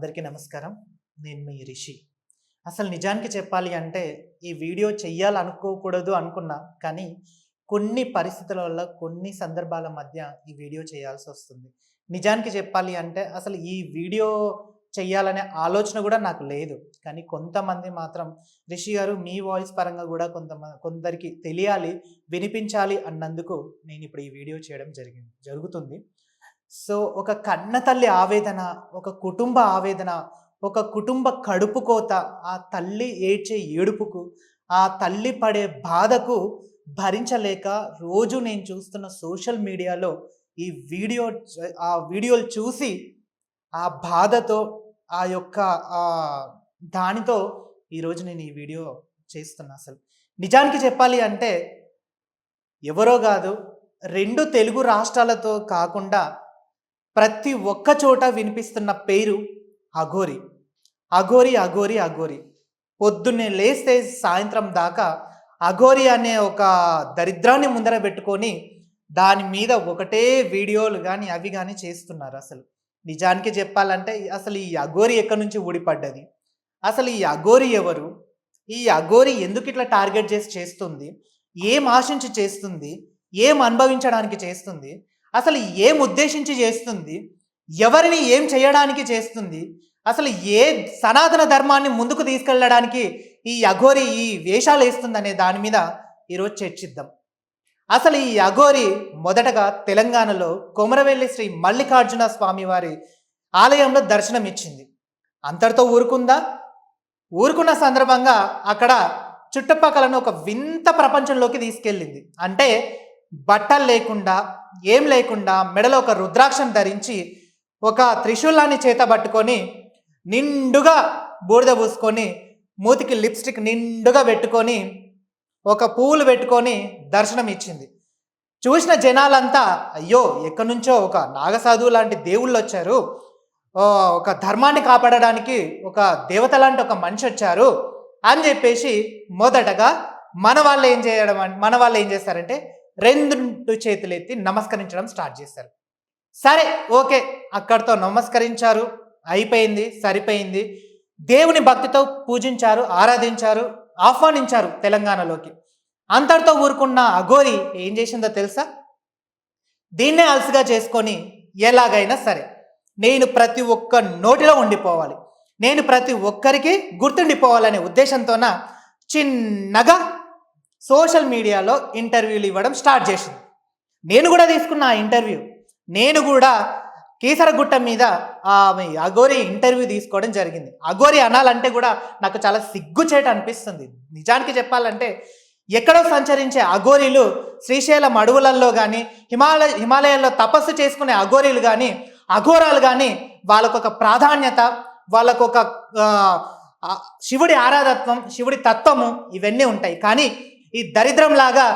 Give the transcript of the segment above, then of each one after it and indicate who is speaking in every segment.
Speaker 1: అందరికీ నమస్కారం. నేను మీ రిషి. అసలు నిజానికి చెప్పాలి అంటే ఈ వీడియో చెయ్యాలనుకోకూడదు అనుకున్నా కానీ కొన్ని పరిస్థితుల వల్ల కొన్ని సందర్భాల మధ్య ఈ వీడియో చేయాల్సి వస్తుంది. నిజానికి చెప్పాలి అంటే అసలు ఈ వీడియో చెయ్యాలనే ఆలోచన కూడా నాకు లేదు. కానీ కొంతమంది మాత్రం రిషి గారు మీ వాయిస్ పరంగా కూడా కొంతమంది కొందరికి తెలియాలి వినిపించాలి అన్నందుకు నేను ఇప్పుడు ఈ వీడియో చేయడం జరిగింది జరుగుతుంది. సో ఒక కన్న తల్లి ఆవేదన ఒక కుటుంబ ఆవేదన ఒక కుటుంబ కడుపు కోత ఆ తల్లి ఏడ్చే ఏడుపుకు ఆ తల్లి పడే బాధకు భరించలేక రోజు నేను చూస్తున్న సోషల్ మీడియాలో ఈ వీడియో ఆ వీడియోలు చూసి ఆ బాధతో ఆ యొక్క దానితో ఈరోజు నేను ఈ వీడియో చేస్తున్నా అసలు. నిజానికి చెప్పాలి అంటే ఎవరో కాదు రెండు తెలుగు రాష్ట్రాలతో కాకుండా ప్రతి ఒక్క చోట వినిపిస్తున్న పేరు అఘోరి. అఘోరి అఘోరి అఘోరి. పొద్దున్నే లేస్తే సాయంత్రం దాకా అఘోరి అనే ఒక దరిద్రాన్ని ముందర పెట్టుకొని దాని మీద ఒకటే వీడియోలు కానీ అవి కానీ చేస్తున్నారు అసలు. నిజానికి చెప్పాలంటే అసలు ఈ అఘోరి ఎక్కడి నుంచి ఊడిపడ్డది? అసలు ఈ అఘోరి ఎవరు? ఈ అఘోరి ఎందుకు ఇట్లా టార్గెట్ చేసి చేస్తుంది? ఏం ఆశించి చేస్తుంది? ఏం అనుభవించడానికి చేస్తుంది? అసలు ఏం ఉద్దేశించి చేస్తుంది? ఎవరిని ఏం చేయడానికి చేస్తుంది? అసలు ఏ సనాతన ధర్మాన్ని ముందుకు తీసుకెళ్ళడానికి ఈ అఘోరి ఈ వేషాలు వేస్తుందనే దాని మీద ఈరోజు చర్చిద్దాం. అసలు ఈ అఘోరి మొదటగా తెలంగాణలో కొమరవెల్లి శ్రీ మల్లికార్జున స్వామి వారి ఆలయంలో దర్శనం ఇచ్చింది అంతటితో ఊరుకుందా? ఊరుకున్న సందర్భంగా అక్కడ చుట్టుపక్కలను ఒక వింత ప్రపంచంలోకి తీసుకెళ్ళింది. అంటే బట్టలు లేకుండా ఏం లేకుండా మెడలో ఒక రుద్రాక్షం ధరించి ఒక త్రిశూలాన్ని చేత పట్టుకొని నిండుగా బూడిద పూసుకొని మూతికి లిప్స్టిక్ నిండుగా పెట్టుకొని ఒక పువ్వులు పెట్టుకొని దర్శనం ఇచ్చింది. చూసిన జనాలంతా అయ్యో ఎక్కడి నుంచో ఒక నాగసాధువు లాంటి దేవుళ్ళు వచ్చారు. ఒక ధర్మాన్ని కాపాడడానికి ఒక దేవత లాంటి ఒక మనిషి వచ్చారు అని చెప్పేసి మొదటగా మన వాళ్ళు ఏం చేయడం మన వాళ్ళు ఏం చేస్తారంటే రెండు చేతులు ఎత్తి నమస్కరించడం స్టార్ట్ చేశారు. సరే ఓకే అక్కడితో నమస్కరించారు అయిపోయింది సరిపోయింది. దేవుని భక్తితో పూజించారు ఆరాధించారు ఆహ్వానించారు తెలంగాణలోకి. అంతటితో ఊరుకున్న అఘోరి ఏం చేసిందో తెలుసా? దీన్నే అలసిగా చేసుకొని ఎలాగైనా సరే నేను ప్రతి ఒక్క నోటిలో ఉండిపోవాలి. నేను ప్రతి ఒక్కరికి గుర్తుండిపోవాలనే ఉద్దేశంతోన చిన్నగా సోషల్ మీడియాలో ఇంటర్వ్యూలు ఇవ్వడం స్టార్ట్ చేసింది. నేను కూడా తీసుకున్న ఆ ఇంటర్వ్యూ. నేను కూడా కీసరగుట్ట మీద ఆమె అఘోరి ఇంటర్వ్యూ తీసుకోవడం జరిగింది. అఘోరి అనాలంటే కూడా నాకు చాలా సిగ్గుచేట అనిపిస్తుంది. నిజానికి చెప్పాలంటే ఎక్కడో సంచరించే అఘోరీలు శ్రీశైలం అడవులలో కానీ హిమాలయ హిమాలయాల్లో తపస్సు చేసుకునే అఘోరీలు కానీ అఘోరాలు కానీ వాళ్ళకొక ప్రాధాన్యత వాళ్ళకొక శివుడి ఆరాధత్వం శివుడి తత్వము ఇవన్నీ ఉంటాయి. కానీ ఈ దరిద్రంలాగా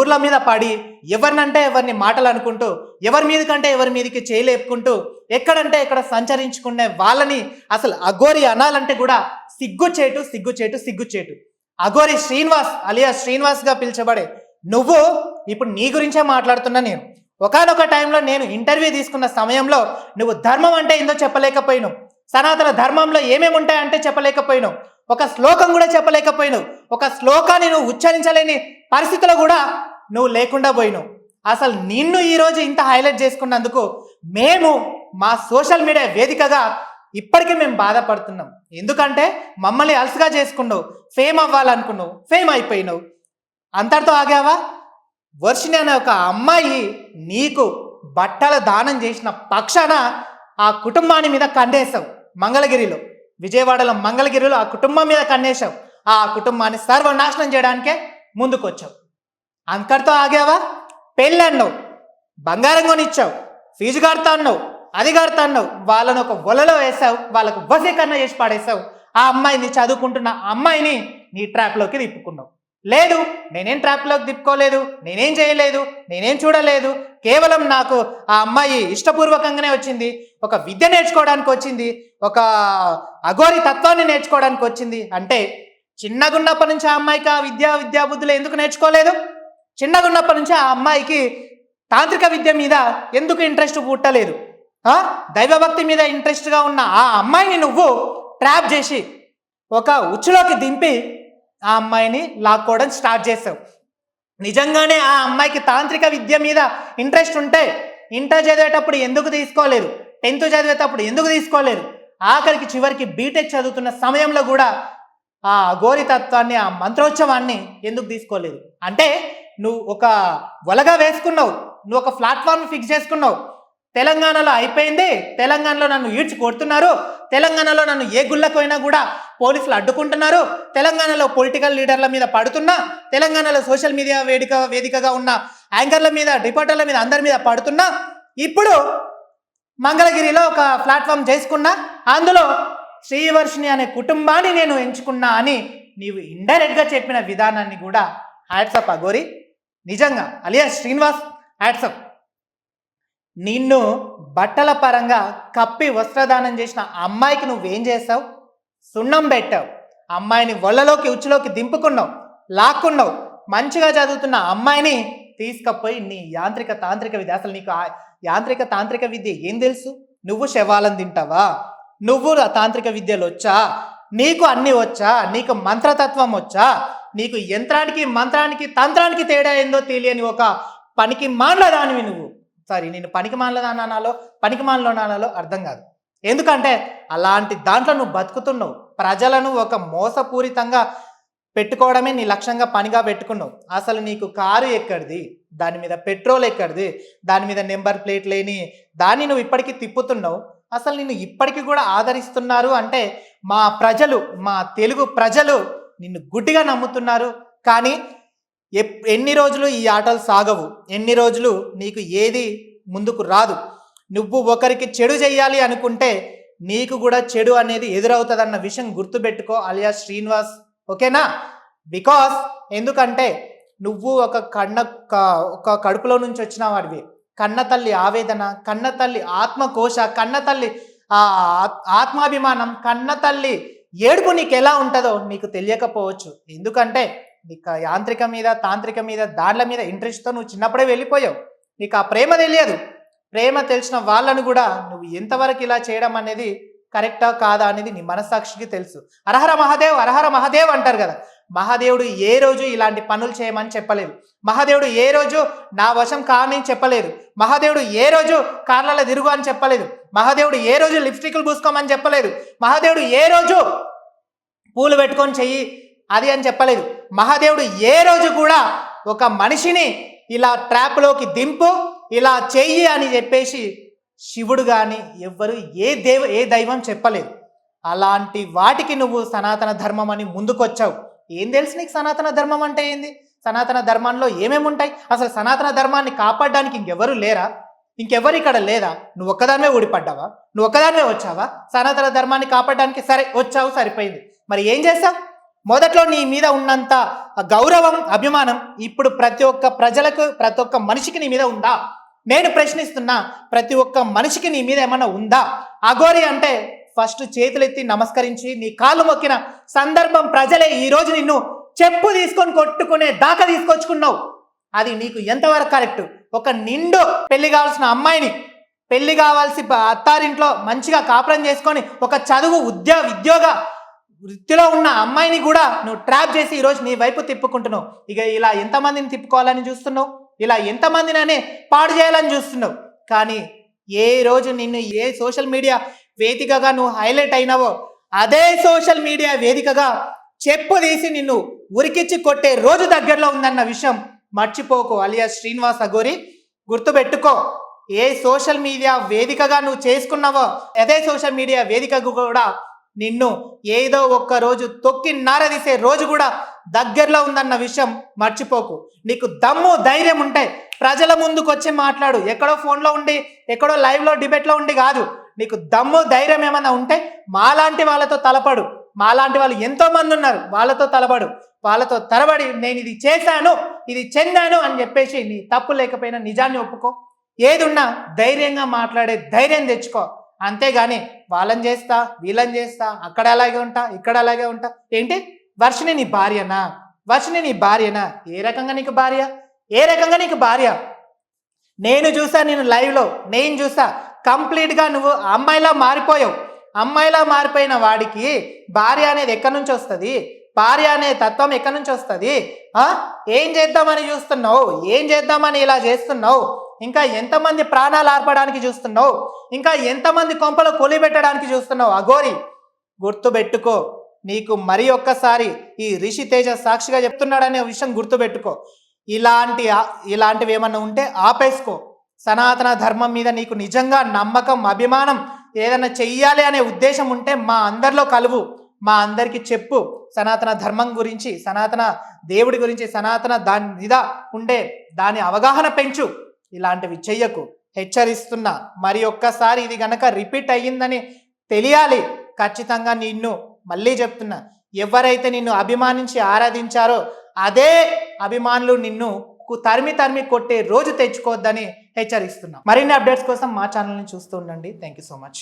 Speaker 1: ఊర్ల మీద పడి ఎవరినంటే ఎవరిని మాటలు అనుకుంటూ ఎవరి మీద కంటే ఎవరి మీదకి చేయలేపుకుంటూ ఎక్కడంటే ఎక్కడ సంచరించుకునే వాళ్ళని అసలు అఘోరి అనాలంటే కూడా సిగ్గుచేటు సిగ్గుచేటు సిగ్గుచేటు అఘోరి శ్రీనివాస్ అలియా శ్రీనివాస్గా పిలిచబడే నువ్వు ఇప్పుడు నీ గురించే మాట్లాడుతున్నా నేను. ఒకనొక టైంలో నేను ఇంటర్వ్యూ తీసుకున్న సమయంలో నువ్వు ధర్మం అంటే ఏందో చెప్పలేకపోయినావు. సనాతన ధర్మంలో ఏమేమి ఉంటాయంటే చెప్పలేకపోయినావు. ఒక శ్లోకం కూడా చెప్పలేకపోయినావు. ఒక శ్లోకాన్ని నువ్వు ఉచ్చరించలేని పరిస్థితిలో కూడా నువ్వు లేకుండా పోయినావు. అసలు నిన్ను ఈరోజు ఇంత హైలైట్ చేసుకున్నందుకు మేము మా సోషల్ మీడియా వేదికగా ఇప్పటికీ మేము బాధపడుతున్నాం. ఎందుకంటే మమ్మల్ని అలసగా చేసుకున్నావు. ఫేమ్ అవ్వాలనుకున్నావు. ఫేమ్ అయిపోయినావు. అంతటితో ఆగావా? వర్షిణి అనే ఒక అమ్మాయి నీకు బట్టల దానం చేసిన పక్షాన ఆ కుటుంబాన్ని మీద కండేశావు. మంగళగిరిలో విజయవాడలో మంగళగిరిలో ఆ కుటుంబం మీద కన్నేశావు. ఆ కుటుంబాన్ని సర్వనాశనం చేయడానికే ముందుకొచ్చావు. అంతటితో ఆగావా? పెళ్ళి అన్నావు బంగారం కొనిచ్చావు. ఫీజు కడతా అన్నావు అది కడతా అన్నావు వాళ్ళను ఒక వలలో వేసావు. వాళ్ళకు వసీకరణ చేసి పాడేశావు. ఆ అమ్మాయిని చదువుకుంటున్న అమ్మాయిని నీ ట్రాప్లోకి తిప్పుకున్నావు లేదు. నేనేం ట్రాప్లోకి తిప్పుకోలేదు. నేనేం చేయలేదు. నేనేం చూడలేదు. కేవలం నాకు ఆ అమ్మాయి ఇష్టపూర్వకంగానే వచ్చింది. ఒక విద్య నేర్చుకోవడానికి వచ్చింది. ఒక అఘోరి తత్వాన్ని నేర్చుకోవడానికి వచ్చింది. అంటే చిన్నగున్నప్పటి నుంచి ఆ అమ్మాయికి ఆ విద్యా విద్యాబుద్ధులు ఎందుకు నేర్చుకోలేదు? చిన్నగున్నప్పటి నుంచి ఆ అమ్మాయికి తాంత్రిక విద్య మీద ఎందుకు ఇంట్రెస్ట్ పుట్టలేదు? దైవభక్తి మీద ఇంట్రెస్ట్గా ఉన్న ఆ అమ్మాయిని నువ్వు ట్రాప్ చేసి ఒక ఉచ్చులోకి దింపి ఆ అమ్మాయిని లాక్కోవడం స్టార్ట్ చేసావు నిజంగానే ఆ అమ్మాయికి తాంత్రిక విద్య మీద ఇంట్రెస్ట్ ఉంటే ఇంటర్ చదివేటప్పుడు ఎందుకు తీసుకోలేదు? టెన్త్ చదివేటప్పుడు ఎందుకు తీసుకోలేదు? ఆఖరికి చివరికి బీటెక్ చదువుతున్న సమయంలో కూడా ఆ అఘోరితత్వాన్ని ఆ మంత్రోత్సవాన్ని ఎందుకు తీసుకోలేదు? అంటే నువ్వు ఒక వలగా వేసుకున్నావు. నువ్వు ఒక ప్లాట్ఫామ్ ఫిక్స్ చేసుకున్నావు. తెలంగాణలో అయిపోయింది. తెలంగాణలో నన్ను ఈడ్చి కొడుతున్నారు. తెలంగాణలో నన్ను ఏ గుళ్ళకు కూడా పోలీసులు అడ్డుకుంటున్నారు. తెలంగాణలో పొలిటికల్ లీడర్ల మీద పడుతున్నా తెలంగాణలో సోషల్ మీడియా వేదిక వేదికగా ఉన్న యాంకర్ల మీద రిపోర్టర్ల మీద అందరి మీద పడుతున్నా. ఇప్పుడు మంగళగిరిలో ఒక ప్లాట్ఫామ్ చేసుకున్నా అందులో శ్రీవర్షిణి అనే కుటుంబాన్ని నేను ఎంచుకున్నా అని నీవు ఇండైరెక్ట్గా చెప్పిన విధానాన్ని కూడా హ్యాట్సప్ అగోరి నిజంగా అలియా శ్రీనివాస్ హ్యాట్సప్ నిన్ను బట్టల పరంగా కప్పి వస్త్రదానం చేసిన అమ్మాయికి నువ్వేం చేసావు సున్నం పెట్టావు. అమ్మాయిని వల్లలోకి ఉచ్చులోకి దింపుకున్నావు లాక్కున్నావు. మంచిగా చదువుతున్న అమ్మాయిని తీసుకపోయి నీ యాంత్రిక తాంత్రిక విద్య. అసలు నీకు ఆ యాంత్రిక తాంత్రిక విద్య ఏం తెలుసు? నువ్వు శవాలను తింటావా? నువ్వు ఆ తాంత్రిక విద్యలు వచ్చా? నీకు అన్నీ వచ్చా? నీకు మంత్రతత్వం వచ్చా? నీకు యంత్రానికి మంత్రానికి తంత్రానికి తేడా ఏందో తెలియని ఒక పనికి మాండదానివి నువ్వు. సారీ నేను పనికి మాండ్ల పనికి నానాలో అర్థం కాదు. ఎందుకంటే అలాంటి దాంట్లో నువ్వు బతుకుతున్నావు. ప్రజలను ఒక మోసపూరితంగా పెట్టుకోవడమే నీ లక్ష్యంగా పనిగా పెట్టుకున్నావు. అసలు నీకు కారు ఎక్కడిది? దాని మీద పెట్రోల్ ఎక్కడిది? దాని మీద నెంబర్ ప్లేట్ లేని దాన్ని నువ్వు ఇప్పటికీ తిప్పుతున్నావు. అసలు నిన్ను ఇప్పటికీ కూడా ఆదరిస్తున్నారు అంటే మా ప్రజలు మా తెలుగు ప్రజలు నిన్ను గుడ్డిగా నమ్ముతున్నారు. కానీ ఎన్ని రోజులు ఈ ఆటలు సాగవు? ఎన్ని రోజులు నీకు ఏది ముందుకు రాదు? నువ్వు ఒకరికి చెడు చేయాలి అనుకుంటే నీకు కూడా చెడు అనేది ఎదురవుతుందన్న విషయం గుర్తుపెట్టుకో అలియా శ్రీనివాస్. ఓకేనా? బికాస్ ఎందుకంటే నువ్వు ఒక కన్న ఒక కడుపులో నుంచి వచ్చిన వాడివి. కన్న తల్లి ఆవేదన కన్న తల్లి ఆత్మకోశ కన్న తల్లి ఆ ఆత్- ఆత్మాభిమానం కన్న తల్లి ఏడుపు నీకు ఎలా ఉంటుందో నీకు తెలియకపోవచ్చు. ఎందుకంటే నీకు యాంత్రిక మీద తాంత్రిక మీద దాండ్ల మీద ఇంట్రెస్ట్తో నువ్వు చిన్నప్పుడే వెళ్ళిపోయావు. నీకు ఆ ప్రేమ తెలియదు. ప్రేమ తెలిసిన వాళ్ళను కూడా నువ్వు ఎంతవరకు ఇలా చేయడం అనేది కరెక్టా కాదా అనేది నీ మనస్సాక్షికి తెలుసు. అరహర మహాదేవ్ అరహర మహాదేవ్ అంటారు కదా. మహాదేవుడు ఏ రోజు ఇలాంటి పనులు చేయమని చెప్పలేదు. మహాదేవుడు ఏ రోజు నా వశం కాని చెప్పలేదు. మహాదేవుడు ఏ రోజు కార్లలో తిరుగు అని చెప్పలేదు. మహాదేవుడు ఏ రోజు లిప్స్టిక్లు పూసుకోమని చెప్పలేదు. మహాదేవుడు ఏ రోజు పూలు పెట్టుకొని చెయ్యి అది అని చెప్పలేదు. మహాదేవుడు ఏ రోజు కూడా ఒక మనిషిని ఇలా ట్రాప్లోకి దింపు ఇలా చెయ్యి అని చెప్పేసి శివుడు కానీ ఎవ్వరు ఏ దేవ ఏ దైవం చెప్పలేదు. అలాంటి వాటికి నువ్వు సనాతన ధర్మం అని ముందుకొచ్చావు. ఏం తెలుసు నీకు సనాతన ధర్మం అంటే ఏంది? సనాతన ధర్మంలో ఏమేమి ఉంటాయి? అసలు సనాతన ధర్మాన్ని కాపాడడానికి ఇంకెవరు లేరా? ఇంకెవరు ఇక్కడ లేదా? నువ్వు ఒక్కదానివే ఊడిపడ్డావా? నువ్వు ఒక్కదానివే వచ్చావా? సనాతన ధర్మాన్ని కాపాడడానికి సరే వచ్చావు సరిపోయింది. మరి ఏం చేస్తావు? మొదట్లో నీ మీద ఉన్నంత గౌరవం అభిమానం ఇప్పుడు ప్రతి ఒక్క ప్రజలకు ప్రతి ఒక్క మనిషికి నీ మీద ఉందా? నేను ప్రశ్నిస్తున్నా ప్రతి ఒక్క మనిషికి నీ మీద ఏమన్నా ఉందా? అఘోరి అంటే ఫస్ట్ చేతులెత్తి నమస్కరించి నీ కాళ్ళు మొక్కిన సందర్భం ప్రజలే ఈరోజు నిన్ను చెప్పు తీసుకొని కొట్టుకునే దాకా తీసుకొచ్చుకున్నావు. అది నీకు ఎంతవరకు కరెక్ట్? ఒక నిండు పెళ్ళి కావాల్సిన అమ్మాయిని పెళ్ళి కావాల్సి అత్తారింట్లో మంచిగా కాపురం చేసుకొని ఒక చదువు ఉద్యోగ ఉద్యోగ వృత్తిలో ఉన్న అమ్మాయిని కూడా నువ్వు ట్రాప్ చేసి ఈరోజు నీ వైపు తిప్పుకుంటున్నావు. ఇక ఇలా ఎంతమందిని తిప్పుకోవాలని చూస్తున్నావు? ఇలా ఎంతమందిననే పాడు చేయాలని చూస్తున్నావు? కానీ ఏ రోజు నిన్ను ఏ సోషల్ మీడియా వేదికగా నువ్వు హైలైట్ అయినావో అదే సోషల్ మీడియా వేదికగా చెప్పు తీసి నిన్ను ఉరికిచ్చి కొట్టే రోజు దగ్గరలో ఉందన్న విషయం మర్చిపోకు అలియా శ్రీనివాస్ అగోరి గుర్తుపెట్టుకో ఏ సోషల్ మీడియా వేదికగా నువ్వు చేసుకున్నావో అదే సోషల్ మీడియా వేదికగా కూడా నిన్ను ఏదో ఒక్క రోజు తొక్కి నారదీసే రోజు కూడా దగ్గరలో ఉందన్న విషయం మర్చిపోకు. నీకు దమ్ము ధైర్యం ఉంటే ప్రజల ముందుకు వచ్చి మాట్లాడు. ఎక్కడో ఫోన్లో ఉండి ఎక్కడో లైవ్లో డిబేట్లో ఉండి కాదు. నీకు దమ్ము ధైర్యం ఏమైనా ఉంటే మాలాంటి వాళ్ళతో తలపడు. మాలాంటి వాళ్ళు ఎంతో మంది ఉన్నారు వాళ్ళతో తలపడు. వాళ్ళతో తరబడి నేను ఇది చేశాను ఇది చెందాను అని చెప్పేసి నీ తప్పు లేకపోయినా నిజాన్ని ఒప్పుకో. ఏదున్నా ధైర్యంగా మాట్లాడే ధైర్యం తెచ్చుకో. అంతేగాని వాళ్ళని చేస్తా వీళ్ళని చేస్తా అక్కడ అలాగే ఉంటా ఇక్కడ అలాగే ఉంటా. ఏంటి? వర్షిని నీ భార్యనా? వర్షిని నీ భార్యనా? ఏ రకంగా నీకు భార్య? ఏ రకంగా నీకు భార్య? నేను చూసా నేను లైవ్లో నేను చూసా. కంప్లీట్గా నువ్వు అమ్మాయిలా మారిపోయావు. అమ్మాయిలా మారిపోయిన వాడికి భార్య అనేది ఎక్కడి నుంచి వస్తుంది? భార్య అనే తత్వం ఎక్కడి నుంచి వస్తుంది? ఏం చేద్దామని చూస్తున్నావు? ఏం చేద్దామని ఇలా చేస్తున్నావు? ఇంకా ఎంతమంది ప్రాణాలు ఆర్పడానికి చూస్తున్నావు? ఇంకా ఎంతమంది కొంపలు కొలిపెట్టడానికి చూస్తున్నావు? అఘోరి గుర్తుపెట్టుకో. నీకు మరి ఒక్కసారి ఈ రిషి తేజ సాక్షిగా చెప్తున్నాడనే విషయం గుర్తుపెట్టుకో. ఇలాంటి ఇలాంటివి ఏమన్నా ఉంటే ఆపేసుకో. సనాతన ధర్మం మీద నీకు నిజంగా నమ్మకం అభిమానం ఏదైనా చెయ్యాలి అనే ఉద్దేశం ఉంటే మా అందరిలో కలువు. మా అందరికీ చెప్పు. సనాతన ధర్మం గురించి సనాతన దేవుడి గురించి సనాతన దాని మీద ఉండే దాని అవగాహన పెంచు. ఇలాంటివి చెయ్యకు. హెచ్చరిస్తున్నా. మరి ఒక్కసారి ఇది గనక రిపీట్ అయ్యిందని తెలియాలి. ఖచ్చితంగా నిన్ను మళ్ళీ చెప్తున్నా. ఎవరైతే నిన్ను అభిమానించి ఆరాధించారో అదే అభిమానులు నిన్ను తరిమి తరిమి కొట్టే రోజు తెచ్చుకోవద్దని హెచ్చరిస్తున్నా. మరిన్ని అప్డేట్స్ కోసం మా ఛానల్ని చూస్తూ ఉండండి. Thank you so much.